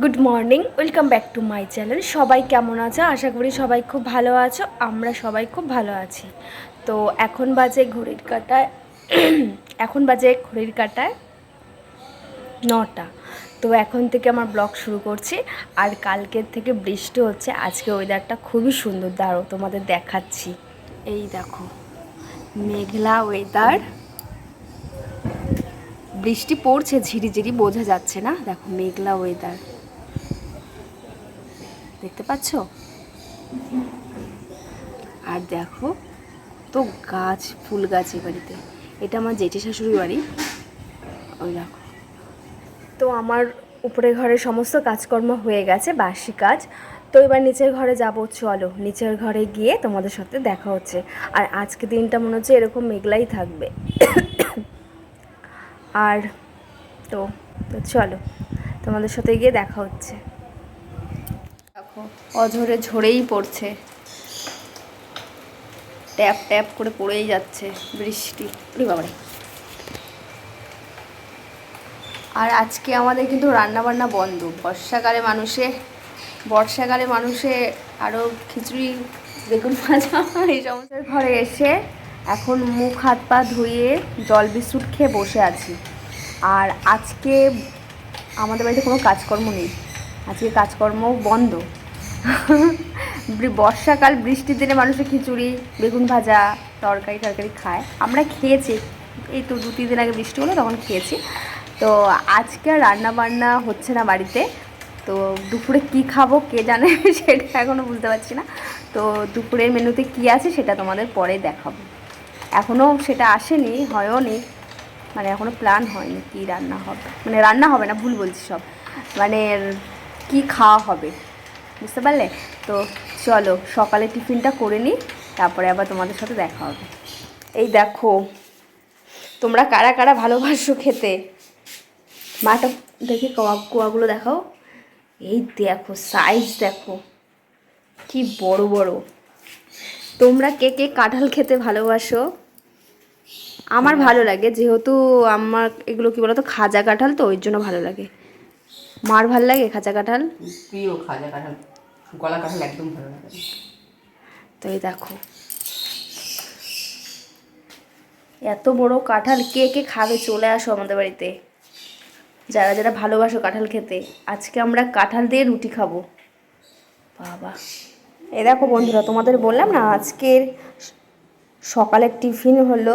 Good morning welcome back to my channel সবাই কেমন আছো? আশা করি সবাই খুব ভালো আছো। আমরা সবাই খুব ভালো আছি। তো এখন বাজে ঘড়ির কাটায়, এখন বাজে ঘড়ির কাটায় নটা। তো এখন থেকে আমার ব্লগ শুরু করছি। আর কালকের থেকে বৃষ্টি হচ্ছে। আজকে ওয়েদারটা খুবই সুন্দর। দাঁড়ো, তোমাদের দেখাচ্ছি। এই দেখো, মেঘলা ওয়েদার বৃষ্টি পড়ছে, ঝিরিঝিরি, বোঝা যাচ্ছে না। দেখো, মেঘলা ওয়েদার দেখতে পাচ্ছ? আর দেখো, তো গাছ, ফুল গাছ এ বাড়িতে। এটা আমার জেঠি শাশুড়ি বাড়ি। ওই দেখো। তো আমার উপরের ঘরে সমস্ত কাজকর্ম হয়ে গেছে, বাসি কাজ। তো এবার নিচের ঘরে যাব, চলো। নিচের ঘরে গিয়ে তোমাদের সাথে দেখা হচ্ছে। আর আজকে দিনটা মনে হচ্ছে এরকম মেঘলাই থাকবে। আর তো তো চলো। তোমাদের সাথে গিয়ে দেখা হচ্ছে। দেখো অঝরে ঝরেই পড়ছে। ট্যাপ ট্যাপ করে পড়েই যাচ্ছে বৃষ্টি। বাবারে। আর আজকে আমাদের কিন্তু রান্না বান্না বন্ধ। বর্ষাকালে মানুষে বর্ষাকালে মানুষে আরও খিচুড়ি বেগুন ভাজা এই সমস্ত ঘরে এসে এখন মুখ হাত পা ধুয়ে জল বিস্কুট খেয়ে বসে আছি। আর আজকে আমাদের বাড়িতে কোনো কাজকর্ম নেই। আজকে কাজকর্ম বন্ধ। বর্ষাকাল, বৃষ্টির দিনে মানুষের খিচুড়ি, বেগুন ভাজা, তরকারি তরকারি খায়। আমরা খেয়েছি। এই তো দু তিন দিন আগে বৃষ্টি হলো, তখন খেয়েছি। তো আজকে আর রান্না বান্না হচ্ছে না বাড়িতে। তো দুপুরে কি খাব কে জানে, সেটা এখনও বুঝতে পারছি না। তো দুপুরের মেনুতে কি আছে সেটা তোমাদের পরে দেখাবো। এখনও সেটা আসেনি হয়ও নি মানে এখনও প্ল্যান হয়নি কি রান্না হবে। মানে রান্না হবে না, ভুল বলছি সব। মানে কি খাওয়া হবে? বুঝতে পারলে? তো চলো সকালে টিফিনটা করে নিই তারপরে আবার তোমাদের সাথে দেখা হবে। এই দেখো তোমরা কারা কারা ভালোবাসো খেতে? মাটা দেখে কোয়া কোয়াগুলো দেখাও। এই দেখো সাইজ দেখো কি বড় বড়। তোমরা কে কে কাঁঠাল খেতে ভালোবাসো? আমার ভালো লাগে যেহেতু আমার এগুলো কি বলতো খাজা কাঁঠাল তো ওই জন্য ভালো লাগে। মার ভালো লাগে খাজা কাঁঠাল? প্রিয় খাজা কাঁঠাল। গলা কাঁঠাল একদম ভালো লাগে। তো এই দেখো। এত বড় কাঁঠাল কে কে খাবে চলে আসো আমাদের বাড়িতে। যারা যারা ভালোবাসো কাঁঠাল খেতে আজকে আমরা কাঁঠাল দিয়ে রুটি খাব। বাবা। এ দেখো বন্ধুরা তোমাদের বললাম না আজকের সকালের টিফিন হলো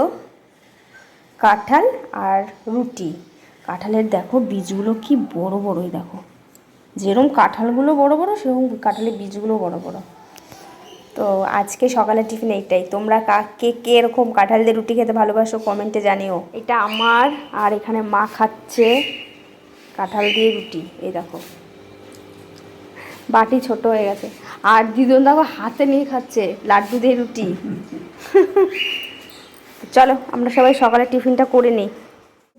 কাঁঠাল আর রুটি। কাঁঠালের দেখো, বীজগুলো কি বড় বড়ই দেখো। যেরকম কাঁঠালগুলো বড় বড়, সেরকম কাঁঠালের বীজগুলো বড় বড়। তো আজকে সকালের টিফিন এইটাই। তোমরা কে কে এরকম কাঁঠাল দিয়ে রুটি খেতে ভালোবাসো কমেন্টে জানিও। এটা আমার, আর এখানে মা খাচ্ছে কাঁঠাল দিয়ে রুটি। এই দেখো। বাটি ছোট হয়ে গেছে। আর দিদন দেখো হাতে নিয়ে খাচ্ছে লাড্ডু দিয়ে রুটি। চলো, আমরা সবাই সকালে টিফিনটা করে নিই।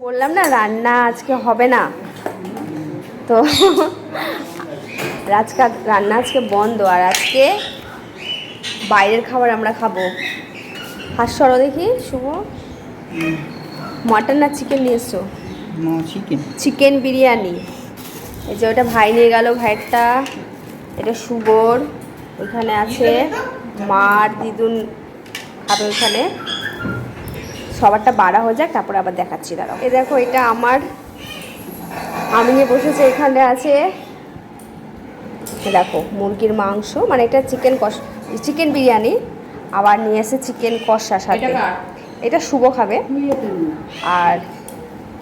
বললাম না রান্না আজকে হবে না। তো আজকে রান্না আজকে বন্ধ আর আজকে বাইরের খাবার আমরা খাব। হাস্যরও দেখি শুভ। মটন না চিকেন নিয়ে এসছো? Chicken chicken biryani. এই যে ওটা ভাই নিয়ে গেল ভাইয়েরটা। এটা শুভর ওইখানে আছে মার দিদুন খাবে ওইখানে সবারটা বাড়া হয়ে যাক তারপরে আবার দেখাচ্ছি দাঁড়াও। এই দেখো এটা আমার আমি নিয়ে বসেছি এখানে আছে দেখো মুরগির মাংস মানে এটা চিকেন কষ চিকেন বিরিয়ানি আবার নিয়ে এসে চিকেন কষা সাথে। এটা এটা শুভ খাবে। আর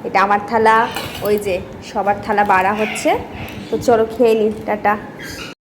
এটা আমার থালা ওই যে সবার থালা বাড়া হচ্ছে। তো চলো খেয়ে নি টাটা।